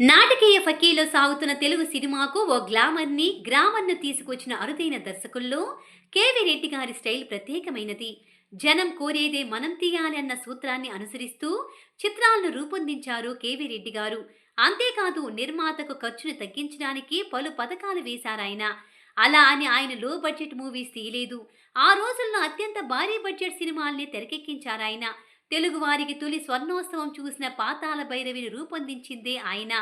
నాటకీయ ఫకీలో సాగుతున్న తెలుగు సినిమాకు ఓ గ్లామర్ని గ్రామర్ను తీసుకొచ్చిన అరుదైన దర్శకుల్లో కేవి రెడ్డి గారి స్టైల్ ప్రత్యేకమైనది. జనం కోరేదే మనం తీయాలి అన్న సూత్రాన్ని అనుసరిస్తూ చిత్రాలను రూపొందించారు కేవి రెడ్డి గారు. అంతేకాదు నిర్మాతకు ఖర్చును తగ్గించడానికి పలు పథకాలు వేశారాయన అలా అని ఆయన లో బడ్జెట్ మూవీస్ తీయలేదు. ఆ రోజుల్లో అత్యంత భారీ బడ్జెట్ సినిమాల్ని తెరకెక్కించారాయన తెలుగువారికి తొలి స్వర్ణోత్సవం చూసిన పాతాళ భైరవిని రూపొందించిందే ఆయన.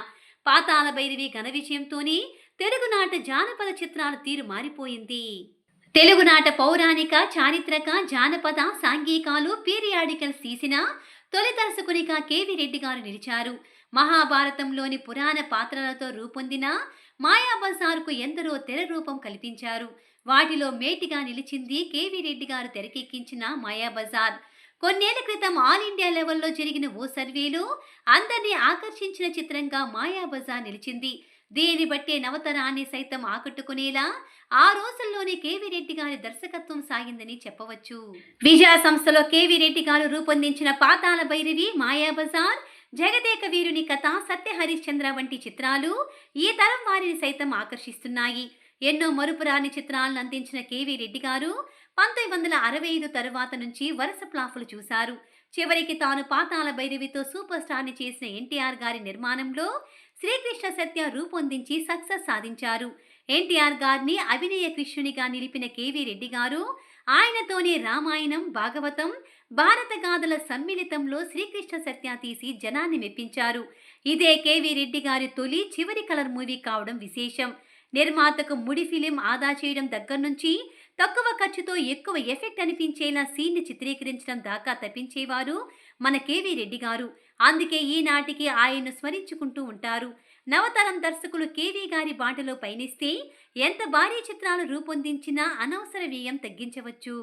పాతాళ భైరవి ఘన విజయంతోనే తెలుగునాట జానపద చిత్రాల తీరు మారిపోయింది. తెలుగునాట పౌరాణిక చారిత్రక జానపద సాంఘికాలు పీరియాడికల్స్ తీసిన తొలి దర్శకునిగా కేవి రెడ్డి గారు నిలిచారు. మహాభారతంలోని పురాణ పాత్రలతో రూపొందిన మాయాబజార్కు ఎందరో తెర రూపం కల్పించారు. వాటిలో మేటిగా నిలిచింది కేవి రెడ్డి గారు తెరకెక్కించిన మాయాబజార్. కొన్నేళ్ళ క్రితం ఆల్ ఇండియా లెవెల్లో జరిగిన ఓ సర్వేలో అందరినీ ఆకర్షించిన చిత్రంగా మాయాబజార్ నిలిచింది. దీన్ని బట్టే నవతరాన్ని సైతం ఆకట్టుకునేలా ఆ రోజుల్లోనే కేవీ రెడ్డి గారి దర్శకత్వం సాగిందని చెప్పవచ్చు. విజయ సంస్థలో కేవీ రెడ్డి గారు రూపొందించిన పాతాళ భైరవి మాయాబజార్ జగదేక వీరుని కథ సత్య హరిశ్చంద్ర వంటి చిత్రాలు ఈ తరం వారిని సైతం ఆకర్షిస్తున్నాయి. ఎన్నో మరుపురాని చిత్రాలను అందించిన కేవీ రెడ్డి గారు పంతొమ్మిది వందల అరవై ఐదు తరువాత నుంచి వరుస ప్లాఫులు చూశారు. చివరికి తాను పాతాల భైరవితో సూపర్ స్టార్ని చేసిన ఎన్టీఆర్ గారి నిర్మాణంలో శ్రీకృష్ణ సత్య రూపొందించి సక్సెస్ సాధించారు. ఎన్టీఆర్ గారిని అభినయ కృష్ణునిగా నిలిపిన కేవీ రెడ్డి గారు ఆయనతోనే రామాయణం భాగవతం భారత గాథల సమ్మిళితంలో శ్రీకృష్ణ సత్య తీసి జనాన్ని మెప్పించారు. ఇదే కేవీ రెడ్డి గారి తొలి చివరి కలర్ మూవీ కావడం విశేషం. నిర్మాతకు ముడి ఫిలిం ఆదా చేయడం దగ్గర నుంచి తక్కువ ఖర్చుతో ఎక్కువ ఎఫెక్ట్ అనిపించేలా సీన్ని చిత్రీకరించడం దాకా తప్పించేవారు మన కేవీ రెడ్డి గారు. అందుకే ఈనాటికి ఆయన్ను స్మరించుకుంటూ ఉంటారు. నవతరం దర్శకులు కేవీ గారి బాటలో పయనిస్తే ఎంత భారీ చిత్రాలు రూపొందించినా అనవసర వ్యయం తగ్గించవచ్చు.